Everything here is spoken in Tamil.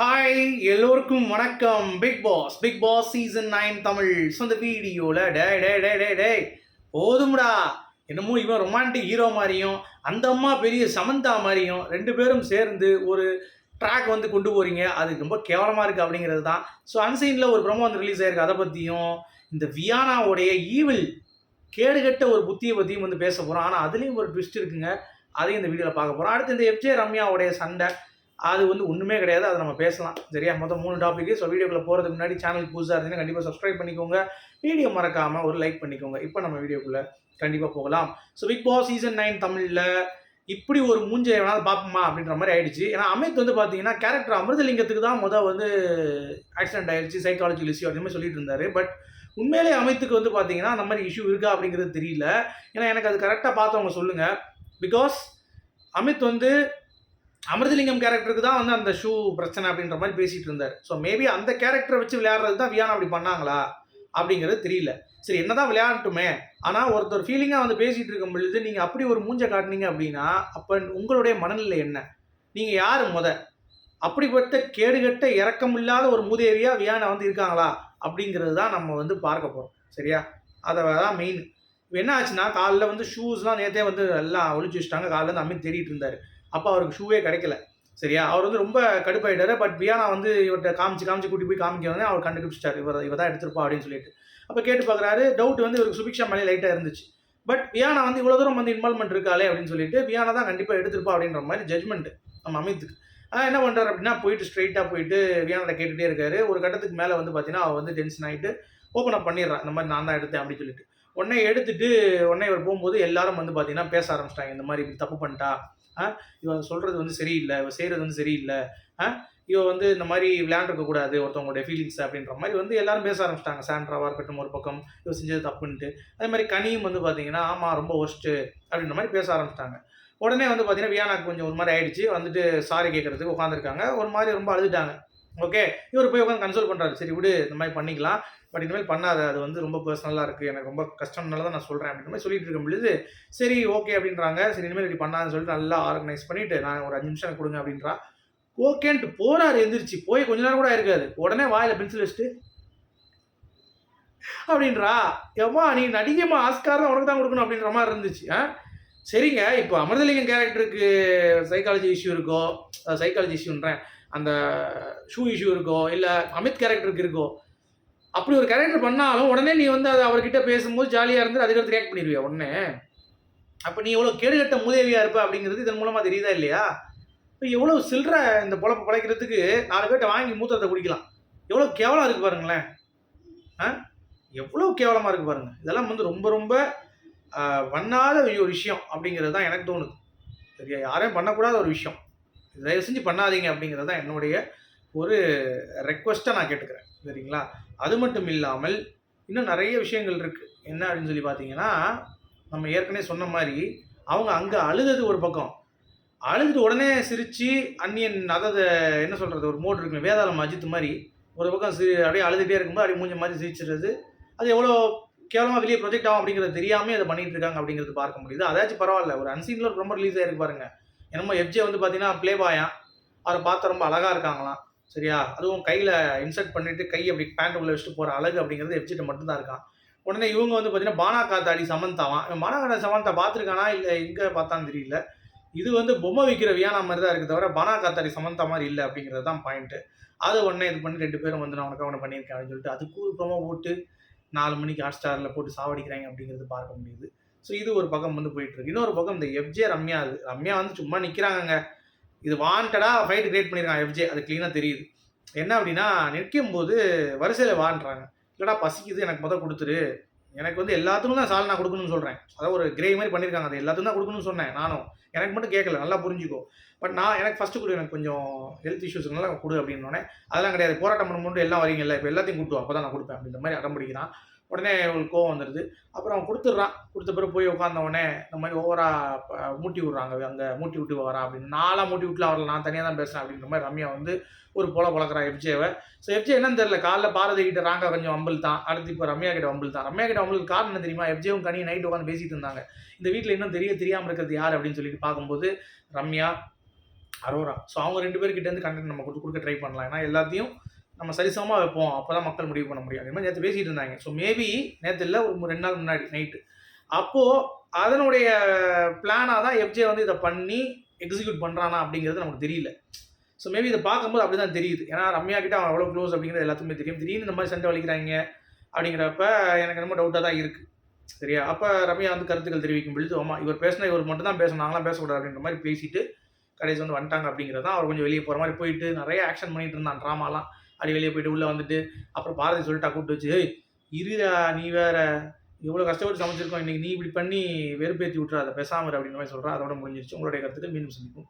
ஹாய் எல்லோருக்கும் வணக்கம். Bigg Boss Bigg Boss season nine Tamil. So இந்த வீடியோவில் டே டே டே டே டே போதும்டா. என்னமோ இவன் ரொமான்டிக் ஹீரோ மாதிரியும் அந்த அம்மா பெரிய சமந்தா மாதிரியும் ரெண்டு பேரும் சேர்ந்து ஒரு ட்ராக் வந்து கொண்டு போகிறீங்க அது ரொம்ப கேவலமாக இருக்குது அப்படிங்கிறது தான். ஸோ அன்சைனில் ஒரு ப்ரொமோ வந்து ரிலீஸ் ஆயிருக்கு. அதை பற்றியும் இந்த வியானாவுடைய ஈவில் கேடுகட்ட ஒரு புத்தியை பற்றியும் வந்து பேச போகிறோம் ஆனால் அதுலேயும் ஒரு ட்விஸ்ட் இருக்குங்க. அதையும் இந்த வீடியோவில் பார்க்க போகிறோம் அடுத்து இந்த எஃப்ஜே ரம்யாவுடைய சண்டை. அது வந்து ஒன்றுமே கிடையாது. அதை நம்ம பேசலாம். சரியா? மொத்தம் மூணு டாபிக் ஸோ வீடியோக்குள்ளே போகிறதுக்கு முன்னாடி சேனல் புதுசாக இருந்தீங்கன்னா கண்டிப்பாக சப்ஸ்கிரைப் பண்ணிக்கோங்க. வீடியோ மறக்காமல் ஒரு லைக் பண்ணிக்கோங்க. இப்போ நம்ம வீடியோக்குள்ளே கண்டிப்பாக போகலாம். So Bigg Boss season nine தமிழில் இப்படி ஒரு மூஞ்சை வேணாலும் பார்ப்போமா அப்படின்ற மாதிரி ஆயிடுச்சு. ஏன்னா அமித் வந்து பார்த்தீங்கன்னா கேரக்டர் அமிர்தலிங்கத்துக்கு தான் முதல் வந்து ஆக்சிடென்ட் ஆயிடுச்சு சைக்காலஜி இஷ்யூ அப்படின்னு சொல்லிட்டு இருந்தாரு. பட் உண்மையிலே அமித்துக்கு வந்து பார்த்தீங்கன்னா அந்த மாதிரி இஷ்யூ இருக்கா அப்படிங்கிறது தெரியல. ஏன்னா எனக்கு அது கரெக்டாக பார்த்தவங்க சொல்லுங்கள் பிகாஸ் அமித் வந்து அமிர்தலிங்கம் கேரக்டருக்கு தான் வந்து அந்த ஷூ பிரச்சனை அப்படின்ற மாதிரி பேசிட்டு இருந்தார். ஸோ மேபி அந்த கேரக்டரை வச்சு விளையாடுறது தான் வியானா அப்படி பண்ணாங்களா? அப்படிங்கிறது தெரியல. சரி என்னதான் விளையாடட்டுமே. ஆனால் ஒருத்தர் ஃபீலிங்காக வந்து பேசிட்டு இருக்கும் பொழுது நீங்கள் அப்படி ஒரு மூஞ்சை காட்டுனீங்க அப்படின்னா அப்போ உங்களுடைய மனநிலை என்ன? நீங்கள் யார் முத? அப்படிப்பட்ட கேடுகட்ட இறக்கம் இல்லாத ஒரு முதேவியாக வியானை வந்து இருக்காங்களா? அப்படிங்கிறது தான் நம்ம வந்து பார்க்க போகிறோம் சரியா? அதை தான் மெயின் என்ன ஆச்சுன்னா காலைல வந்து ஷூஸ்லாம் நேற்றே வந்து எல்லாம் ஒழிச்சு வச்சுட்டாங்க. காலைல வந்து அமித் தேடிட்டு இருந்தார். அப்போ அவருக்கு ஷூவே கிடைக்கல. சரியா? அவர் வந்து ரொம்ப கடுப்பாயிட்டாரு. பட் வியானா வந்து இவர்கிட்ட காமிச்சு காமிச்சு கூட்டி போய் காமிக்க அவர் கண்டுபிடிச்சிட்டார். இவர் இவர் தான் எடுத்திருப்பா அப்படின்னு சொல்லிட்டு. அப்போ கேட்டு பார்க்குறாரு டவுட் வந்து இவருக்கு சுபிக்ஷா மேலே லைட்டாக இருந்துச்சு. பட் வியானா வந்து இவ்வளோ தூரம் வந்து இன்வால்மெண்ட் இருக்காளே அப்படின்னு சொல்லிட்டு வியானா தான் கண்டிப்பாக எடுத்திருப்பா அப்படின்ற மாதிரி ஜட்மெண்ட் நம்ம அமித்துக்கு. ஆனால் என்ன பண்ணுறாரு அப்படின்னா போயிட்டு ஸ்ட்ரைட்டாக போயிட்டு வியானாட்ட கேட்டுகிட்டே இருக்காரு. ஒரு கட்டத்துக்கு மேலே வந்து பார்த்தீங்கன்னா அவள் வந்து டென்ஷன் ஆகிட்டு ஓப்பன் அப் பண்ணிடுறான் இந்த மாதிரி நான் தான் எடுத்தேன் அப்படின்னு சொல்லிட்டு. உடனே எடுத்துட்டு உடனே இவர் போகும்போது எல்லாரும் வந்து பார்த்தீங்கன்னா பேச ஆரம்பிச்சிட்டாங்க. இந்த மாதிரி இப்படி தப்பு பண்ணிட்டா. இவன் சொல்கிறது வந்து சரியில்லை இவன் செய்கிறது வந்து சரியில்லை. ஆ? இவன் வந்து இந்த மாதிரி விளையாண்டுருக்க கூடாது ஒருத்தவங்களுடைய ஃபீலிங்ஸ் அப்படின்ற மாதிரி வந்து எல்லாரும் பேச ஆரம்பிச்சிட்டாங்க. சாண்ட்ராவாக இருக்கட்டும் ஒரு பக்கம் இவன் செஞ்சது தப்புன்ட்டு அதே மாதிரி கனியும் வந்து பார்த்தீங்கன்னா ஆமாம் ரொம்ப ஒஸ்ட்டு அப்படின்ற மாதிரி பேச ஆரம்பிச்சிட்டாங்க. உடனே வந்து பார்த்தீங்கன்னா வியானாக்கு கொஞ்சம் ஒரு மாதிரி ஆயிடுச்சு. வந்துட்டு சாரி கேட்கறதுக்கு உட்காந்துருக்காங்க ஒரு மாதிரி ரொம்ப அழுதுட்டாங்க. ஓகே இவர் போய் உட்காந்து கன்சோல் பண்ணுறாரு சரி விடு இந்த மாதிரி பண்ணிக்கலாம். பட் இனிமேல் பண்ணாத அது வந்து ரொம்ப பர்சனலாக இருக்குது எனக்கு ரொம்ப கஷ்டம்னால தான் நான் சொல்கிறேன் அப்படின்ற மாதிரி சொல்லிட்டு இருக்கும் பொழுது சரி ஓகே அப்படின்றாங்க. சரி இனிமேல் இப்படி பண்ணாதுன்னு சொல்லிட்டு நல்லா ஆர்கனைஸ் பண்ணிவிட்டு நான் ஒரு அஞ்சு நிமிஷம் கொடுங்க அப்படின்றா. ஓகேன்ட்டு போறாரு எந்திரிச்சு. போய் கொஞ்ச நேரம் கூட இருக்காது உடனே வாயில் பென்சில் வச்சுட்டு அப்படின்றா. எம்மா நீ நடிகமா ஆஸ்கார் தான் உனக்கு தான் கொடுக்கணும் அப்படின்ற மாதிரி இருந்துச்சு. ஆ? சரிங்க. இப்போ அமிர்தலிங்கம் கேரக்டருக்கு சைக்காலஜி இஷ்யூ இருக்கோ சைக்காலஜி இஷ்யூன்றேன் அந்த ஷூ இஷ்யூ இருக்கோ இல்லை அமித் கேரக்டருக்கு இருக்கோ அப்படி ஒரு கேரக்டர் பண்ணாலும் உடனே நீ வந்து அது அவர்கிட்ட பேசும்போது ஜாலியாக இருந்து அதுக்கடுத்து ரியாக்ட் பண்ணிடுவியா உடனே அப்போ நீ எவ்வளோ கேடுகட்ட மூதேவியாக இருப்ப அப்படிங்கிறது இதன் மூலமாக தெரியுதா இல்லையா? இப்போ எவ்வளோ சில்லற இந்த பொழப்பை பழைக்கிறதுக்கு நாலு பேர்ட்ட வாங்கி மூத்தத்தை குடிக்கலாம். எவ்வளோ கேவலம் இருக்குது பாருங்களேன். ஆ? எவ்வளோ கேவலமாக இருக்குது பாருங்கள் இதெல்லாம் வந்து ரொம்ப ரொம்ப பண்ணாத ஒரு விஷயம் அப்படிங்கிறது தான் எனக்கு தோணுது. சரியா? யாரையும் பண்ணக்கூடாத ஒரு விஷயம். தயவு செஞ்சு பண்ணாதீங்க அப்படிங்கிறது தான் என்னுடைய ஒரு ரெக்வஸ்ட்டாக நான் கேட்டுக்கிறேன். சரிங்களா? அது மட்டும் இல்லாமல் இன்னும் நிறைய விஷயங்கள் இருக்குது என்ன அப்படின்னு சொல்லி பார்த்தீங்கன்னா நம்ம ஏற்கனவே சொன்ன மாதிரி அவங்க அங்கே அழுதது ஒரு பக்கம். அழுதுட்டு உடனே சிரித்து அந்நியன் அதாவது என்ன சொல்கிறது ஒரு மோட் இருக்குங்க வேதாளம் அஜித் மாதிரி ஒரு பக்கம் சிரி அப்படியே அழுதுகிட்டே இருக்கும்போது அப்படியே மூஞ்ச மாதிரி சிரிச்சிடுறது. அது எவ்வளோ கேவலமாக வெளியே ப்ரொஜெக்ட் ஆகும் அப்படிங்கிறது தெரியாமல் அதை பண்ணிகிட்டு இருக்காங்க அப்படிங்கிறது பார்க்க முடியுது. அதாச்சும் பரவாயில்ல ஒரு அன்சீனில் ரொம்ப ரிலீஸ் ஆயிருக்கு பாருங்க என்னமோ எஃப்ஜே வந்து பார்த்தீங்கன்னா ப்ளே பாயா அவரை பார்த்து ரொம்ப அழகாக இருக்காங்களாம். சரியா? அதுவும் கையில் இன்சர்ட் பண்ணிட்டு கை அப்படி பேண்ட் உள்ள வச்சுட்டு போகிற அழகு அப்படிங்கிறது எஃப்ஜிட்ட மட்டும்தான் இருக்கான். உடனே இவங்க வந்து பார்த்தீங்கன்னா பானா காத்தாடி சமந்தாவான் இவன் பானா காத்தாடி சமந்தா பார்த்துருக்கானா இல்லை எங்கே பார்த்தான்னு தெரியல. இது வந்து பொம்மை விற்கிற வியானா மாதிரி தான் இருக்குது தவிர பானா காத்தாடி சமந்தா மாதிரி இல்லை அப்படிங்கிறது தான் பாயிண்ட்டு அதை உடனே இது பண்ணி ரெண்டு பேரும் வந்து நான் உனக்கு அவனை பண்ணியிருக்கேன் அப்படின்னு சொல்லிட்டு அதுக்கு ஒரு ப்ரோமோ போட்டு நாலு மணிக்கு ஹாட் ஸ்டாரில் போட்டு சாவடிக்கிறாங்க அப்படிங்கிறது பார்க்க முடியுது. ஸோ இது ஒரு பக்கம் வந்து போயிட்டுருக்கு இன்னொரு பக்கம் இந்த எஃப்ஜே ரம்யா அது. ரம்யா வந்து சும்மா நிற்கிறாங்க இது வாண்டடாக ஃபைட் கிரியேட் பண்ணியிருக்காங்க எஃப்ஜே அது க்ளீனாக தெரியுது. என்ன அப்படின்னா நிற்கும் போது வரிசையில் வாண்டுறாங்க இல்லைடா பசிக்குது எனக்கு முதல் கொடுத்துரு. எனக்கு வந்து எல்லாத்துக்கும் தான் சால் நான் கொடுக்கணும்னு சொல்கிறேன் அதாவது ஒரு கிரே மாதிரி பண்ணியிருக்காங்க அது எல்லாத்துக்கும் தான் கொடுக்கணும்னு சொன்னேன் நானும். எனக்கு மட்டும் கேட்கல நல்லா புரிஞ்சுக்கோ. பட் நான் எனக்கு ஃபஸ்ட்டு கொடு எனக்கு கொஞ்சம் ஹெல்த் இஷ்யூஸ்னால கொடு அப்படின்னோடனே அதெல்லாம் கிடையாது. போராட்டம் பண்ணும்போது எல்லாம் வரீங்கல்ல இப்போ எல்லாத்தையும் கூட்டுவோம் அப்போ தான் நான் கொடுப்பேன் அப்படின்ற மாதிரி அடம் பிடிக்கிறான் உடனே அவங்களுக்கு கோவம் வந்துடுது அப்புறம் அவன் கொடுத்துட்றான். கொடுத்த பிறகு போய் உட்காந்த உடனே இந்த மாதிரி ஓவராக மூட்டி விட்றாங்க. அங்கே மூட்டி விட்டு வரான் அப்படின்னு. நாளாக மூட்டி விட்டுல வரல. நான் தனியாக தான் பேசுகிறேன் அப்படின்ற மாதிரி ரம்யா வந்து ஒரு போல பழக்கிறா எஃப்ஜேவை. ஸோ எஃப்ஜே என்னன்னு தெரியல. காலைல பாரதி கிட்ட ராங்கா கொஞ்சம் வம்பில் தான். அடுத்து இப்போ ரம்யா கிட்ட வம்பில் தான். ரம்யா கிட்ட வம்பில் காரணம் என்ன தெரியுமா? எஃப்ஜேவும் கனி நைட் உட்காந்து பேசிட்டு இருந்தாங்க. இந்த வீட்டில் இன்னும் தெரிய தெரியாமல் இருக்கிறது யார் அப்படின்னு சொல்லிட்டு பார்க்கும்போது ரம்யா அரோரா. ஸோ அவங்க ரெண்டு பேர்கிட்ட இருந்து கண்டென்ட் நம்ம கொடுத்து கொடுக்க ட்ரை பண்ணலாம். ஏன்னா எல்லாத்தையும் நம்ம சரிசமமாக வைப்போம். அப்போ தான் மக்கள் முடிவு பண்ண முடியும். அதே மாதிரி நேற்று பேசிகிட்டு இருந்தாங்க ஸோ மேபி நேற்று இல்லை ஒரு ரெண்டு நாள் முன்னாடி நைட்டு அப்போது அதனுடைய பிளானாக தான் எஃப்ஜே வந்து இதை பண்ணி எக்ஸிக்யூட் பண்ணுறானா அப்படிங்கிறது நமக்கு தெரியல. ஸோ மேபி இதை பார்க்கும்போது அப்படி தான் தெரியுது. ஏன்னா ரம்யா கிட்ட அவன் அவ்வளோ க்ளோஸ் அப்படிங்கிறது எல்லாத்துக்குமே தெரியும். திடீர்னு இந்த மாதிரி சண்டை வலிக்கிறாங்க அப்படிங்கிறப்ப எனக்கு ரொம்ப டவுட்டாக தான் இருக்குது சரியா? அப்போ ரம்யா வந்து கருத்துக்கள் தெரிவிக்கும் பொழுது ஆமாம் இவர் பேசினா இவர் மட்டும் தான் பேசணும். நாங்களாம் பேசக்கூடாது அப்படின்ற மாதிரி பேசிட்டு கடைசி வந்து வந்துட்டாங்க. அப்படிங்கிறது தான் அவர் கொஞ்சம் வெளியே போகிற மாதிரி போயிட்டு நிறைய ஆக்ஷன் பண்ணிட்டு இருந்தான் ட்ராமாலாம் அப்படி வெளியே போயிட்டு உள்ளே வந்துட்டு அப்புறம் பாரதி சொல்லிட்டா கூப்பிட்டு வச்சு "ஏய், இருடா நீ வேற. இவ்வளோ கஷ்டப்பட்டு சமைச்சிருக்கோம். இன்னைக்கு நீ இப்படி பண்ணி வெறுப்பேற்றி விட்றாத பேசாமல் அப்படின்னு மாதிரி சொல்கிறேன் அதோட முடிஞ்சிருச்சு. உங்களுடைய கருத்துக்கு மீண்டும் சந்திப்போம்.